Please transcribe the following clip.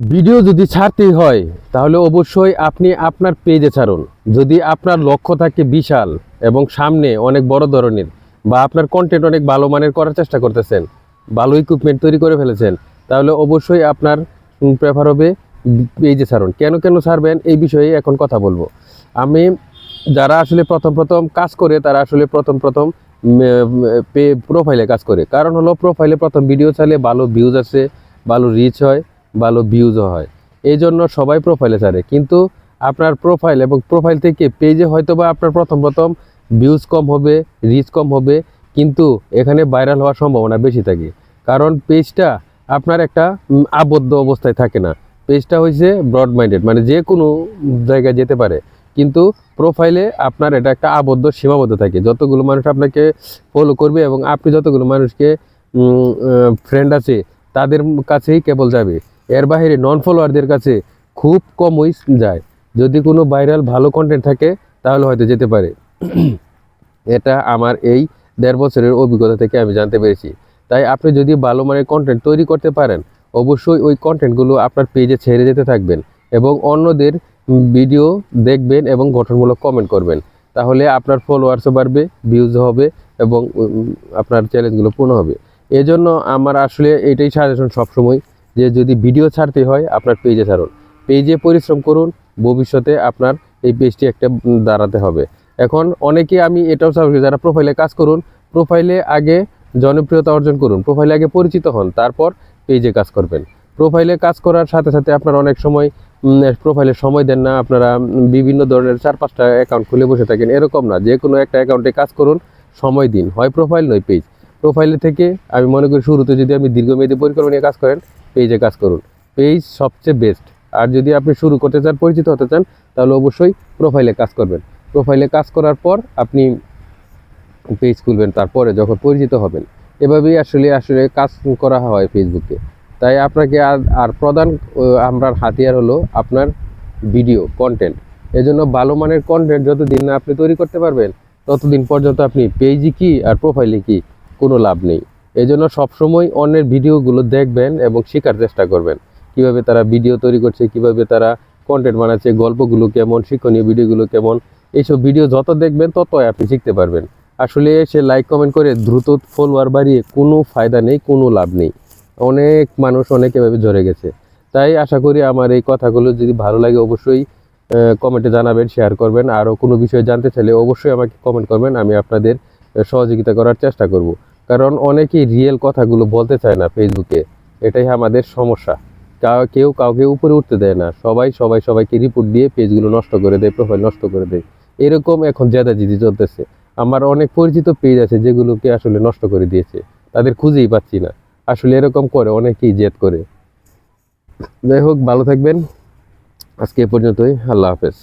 Video যদি ছাড়তেই হয়, তাহলে অবশ্যই আপনি আপনার পেজে ছাড়ুন। যদি আপনার লক্ষ্য থাকে বিশাল এবং সামনে অনেক বড় ধরনের বা আপনার কন্টেন্ট অনেক ভালো মানের করার চেষ্টা করতেছেন, ভালো ইকুইপমেন্ট তৈরি করে ফেলেছেন, তাহলে অবশ্যই আপনার প্রেফার হবে পেজে ছাড়ুন। কেন কেন ছাড়বেন এই বিষয়ে এখন কথা বলব। আমি যারা আসলে প্রথম প্রথম কাজ করে, তারা আসলে প্রথম প্রথম পে প্রোফাইলে কাজ করে। কারণ হলো প্রোফাইলে প্রথম ভিডিও চাইলে ভালো ভিউজ আছে ভালো রিচ হয়। ভালো ভিউজও হয়। এই জন্য সবাই প্রোফাইলে ছাড়ে। কিন্তু আপনার প্রোফাইল এবং প্রোফাইল থেকে পেজে হয়তো বা আপনার প্রথম প্রথম ভিউজ কম হবে রিচ কম হবে, কিন্তু এখানে ভাইরাল হওয়ার সম্ভাবনা বেশি থাকে। কারণ পেজটা আপনার একটা আবদ্ধ অবস্থায় থাকে না। পেজটা হয়েছে ব্রড মাইন্ডেড মানে যে কোনো জায়গায় যেতে পারে। কিন্তু প্রোফাইলে আপনার এটা একটা আবদ্ধ সীমাবদ্ধ থাকে। যতগুলো মানুষ আপনাকে ফলো করবে এবং আপনি যতগুলো মানুষকে ফ্রেন্ড আছে, তাদের কাছেই কেবল যাবে। এর বাইরে নন ফলোয়ারদের কাছে খুব কম কমই যায়। যদি কোনো ভাইরাল ভালো কন্টেন্ট থাকে, তাহলে হয়তো যেতে পারে। এটা আমার এই দেড় বছরের অভিজ্ঞতা থেকে আমি জানতে পেরেছি। তাই আপনি যদি ভালো মানের কন্টেন্ট তৈরি করতে পারেন, অবশ্যই ওই কন্টেন্টগুলো আপনার পেজে ছেড়ে যেতে থাকবেন এবং অন্যদের ভিডিও দেখবেন এবং গঠনমূলক কমেন্ট করবেন। তাহলে আপনার ফলোয়ার্সও বাড়বে ভিউজ হবে এবং আপনার চ্যালেঞ্জগুলো পূর্ণ হবে। এজন্য আমার আসলে এটাই সাজেশন সবসময়। যে যদি ভিডিও ছাড়তে হয়, আপনার পেজে ছাড়ুন। পেজে পরিশ্রম করুন, ভবিষ্যতে আপনার এই পেজটি একটা দাঁড়াতে হবে। এখন অনেকে আমি এটাও চাই যারা প্রোফাইলে কাজ করুন প্রোফাইলে আগে জনপ্রিয়তা অর্জন করুন প্রোফাইলে আগে পরিচিত হন, তারপর পেজে কাজ করবেন। প্রোফাইলে কাজ করার সাথে সাথে আপনার অনেক সময় প্রোফাইলে সময় দেন না, আপনারা বিভিন্ন ধরনের চার পাঁচটা অ্যাকাউন্ট খুলে বসে থাকেন, এরকম না। যে কোনো একটা অ্যাকাউন্টে কাজ করুন, সময় দিন। হয় প্রোফাইল নয় পেজ প্রোফাইলে থেকে আমি মনে করি শুরুতে যদি আপনি দীর্ঘমেয়াদী পরিকল্পনা নিয়ে কাজ করেন পেজে কাজ করুন। পেজ সবচেয়ে বেস্ট আর যদি আপনি শুরু করতে চান, পরিচিত হতে চান, তাহলে অবশ্যই প্রোফাইলে কাজ করবেন। প্রোফাইলে কাজ করার পর আপনি পেজ খুলবেন, তারপরে যখন পরিচিত হবেন। এভাবেই আসলে আসলে কাজ করা হয় ফেসবুকে তাই আপনাকে আর আর প্রধান আমরার হাতিয়ার হলো আপনার ভিডিও কন্টেন্ট এজন্য ভালো মানের কন্টেন্ট যতদিন না আপনি তৈরি করতে পারবেন, ততদিন পর্যন্ত আপনি পেজই কি আর প্রোফাইলে কি কোনো লাভ নেই। এই জন্য সবসময় অন্যের ভিডিওগুলো দেখবেন এবং শেখার চেষ্টা করবেন। কীভাবে তারা ভিডিও তৈরি করছে, কীভাবে তারা কন্টেন্ট বানাচ্ছে, গল্পগুলো কেমন, শিক্ষণীয় ভিডিওগুলো কেমন, এইসব ভিডিও যত দেখবেন ততই আপনি শিখতে পারবেন। আসলে সে লাইক কমেন্ট করে দ্রুত ফলোয়ার বাড়িয়ে কোনো ফায়দা নেই, কোনো লাভ নেই। অনেক মানুষ অনেক এভাবে ঝরে গেছে। তাই আশা করি আমার এই কথাগুলো যদি ভালো লাগে অবশ্যই কমেন্টে জানাবেন শেয়ার করবেন। আরও কোনো বিষয়ে জানতে চাইলে অবশ্যই আমাকে কমেন্ট করবেন। আমি আপনাদের সহযোগিতা করার চেষ্টা করব। কারণ অনেকেই রিয়েল কথাগুলো বলতে চায় না ফেসবুকে। এটাই আমাদের সমস্যা। কেউ কাউকে উপরে উঠতে দেয় না। সবাই সবাই, সবাইকে রিপোর্ট দিয়ে পেজগুলো নষ্ট করে দেয় প্রোফাইল নষ্ট করে দেয়। এরকম এখন জেদাজিদি চলতেছে। আমার অনেক পরিচিত পেজ আছে যেগুলোকে আসলে নষ্ট করে দিয়েছে। তাদের খুঁজেই পাচ্ছি না। আসলে এরকম করে, অনেকেই জেদ করে। যাই হোক, ভালো থাকবেন। আজকে এ পর্যন্তই। আল্লাহ হাফেজ।